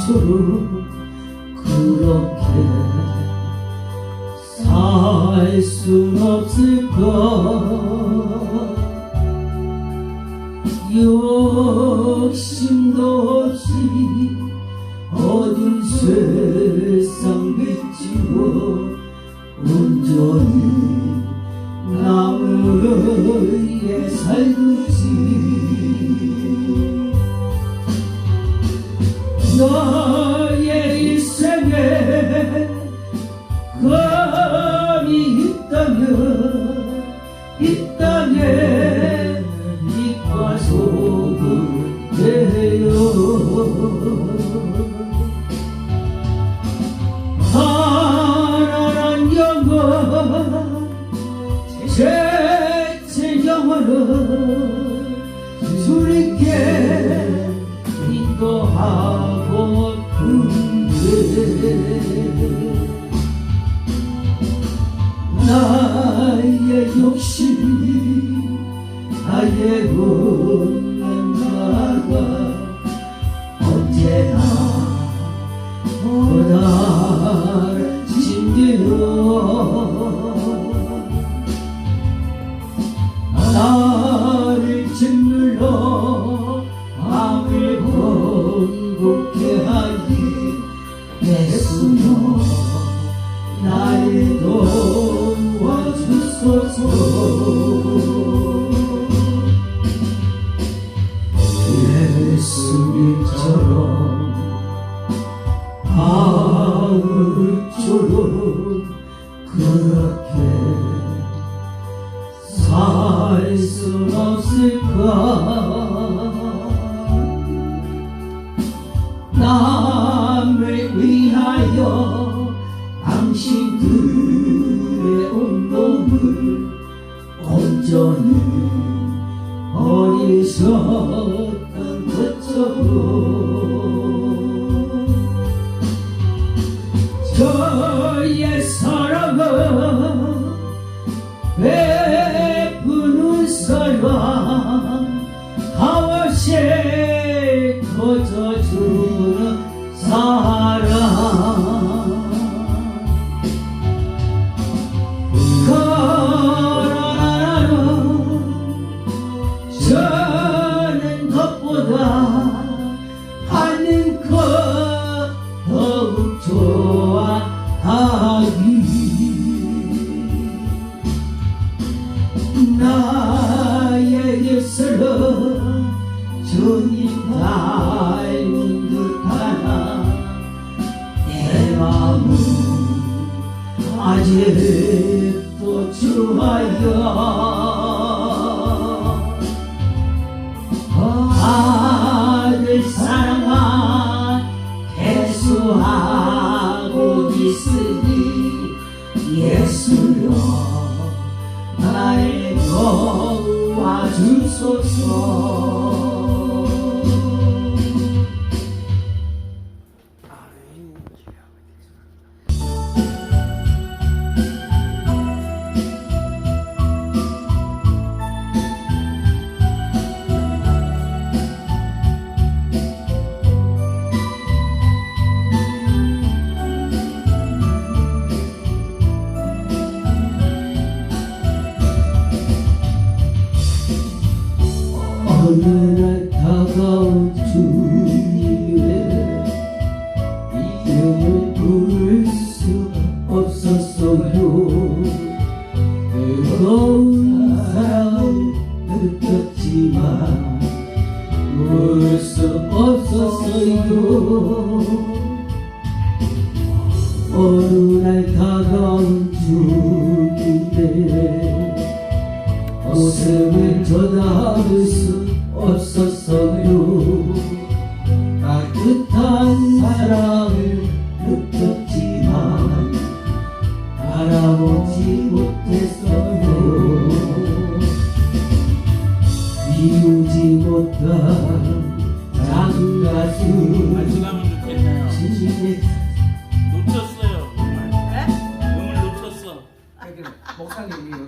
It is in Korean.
달처럼 그렇게 살 순 없을까? 욕심도 없이 어두운 세상 비치고 온전히 너의 일생에 검이 있다면 이 땅에 빛과 소금 되어. 하나란 영원 제체 영원을 주님께 욕심 나의 없 도와 전히 어리석은 것처럼 아직도 주하여 아들 사랑만 대수하고 있으니 예수여 날 도와주소서 날 다가온 주님의 이름을 수 없었어요. 뜨거운 사랑을 느꼈지만 볼수 없었어요. 어느 날 다가온 주님의 모습을 수 없었어요 따뜻한 사랑을 느꼈지만 알아보지 못했어요 이루지 못한 작은 가슴 좋겠네요. 진실의